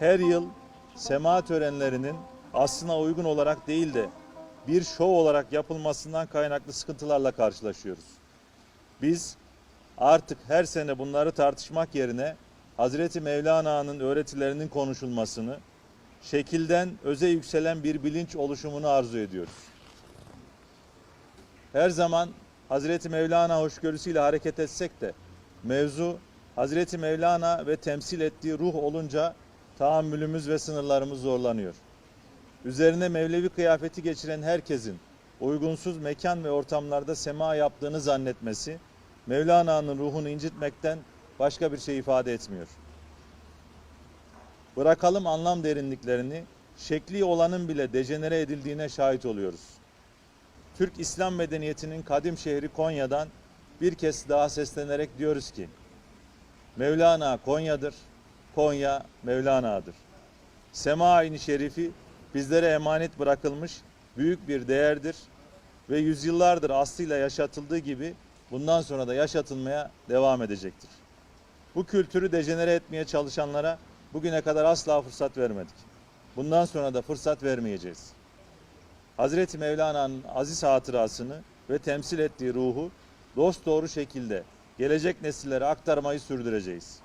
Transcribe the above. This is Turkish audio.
her yıl sema törenlerinin aslına uygun olarak değil de bir şov olarak yapılmasından kaynaklı sıkıntılarla karşılaşıyoruz. Biz artık her sene bunları tartışmak yerine Hazreti Mevlana'nın öğretilerinin konuşulmasını, şekilden öze yükselen bir bilinç oluşumunu arzu ediyoruz. Her zaman Hazreti Mevlana hoşgörüsüyle hareket etsek de mevzu Hazreti Mevlana ve temsil ettiği ruh olunca tahammülümüz ve sınırlarımız zorlanıyor. Üzerine Mevlevi kıyafeti geçiren herkesin uygunsuz mekan ve ortamlarda sema yaptığını zannetmesi Mevlana'nın ruhunu incitmekten başka bir şey ifade etmiyor. Bırakalım anlam derinliklerini, şekli olanın bile dejenere edildiğine şahit oluyoruz. Türk İslam medeniyetinin kadim şehri Konya'dan bir kez daha seslenerek diyoruz ki Mevlana Konya'dır, Konya Mevlana'dır. Sema-i Şerifi bizlere emanet bırakılmış büyük bir değerdir ve yüzyıllardır aslıyla yaşatıldığı gibi bundan sonra da yaşatılmaya devam edecektir. Bu kültürü dejenere etmeye çalışanlara bugüne kadar asla fırsat vermedik. Bundan sonra da fırsat vermeyeceğiz. Hazreti Mevlana'nın aziz hatırasını ve temsil ettiği ruhu dost doğru şekilde gelecek nesillere aktarmayı sürdüreceğiz.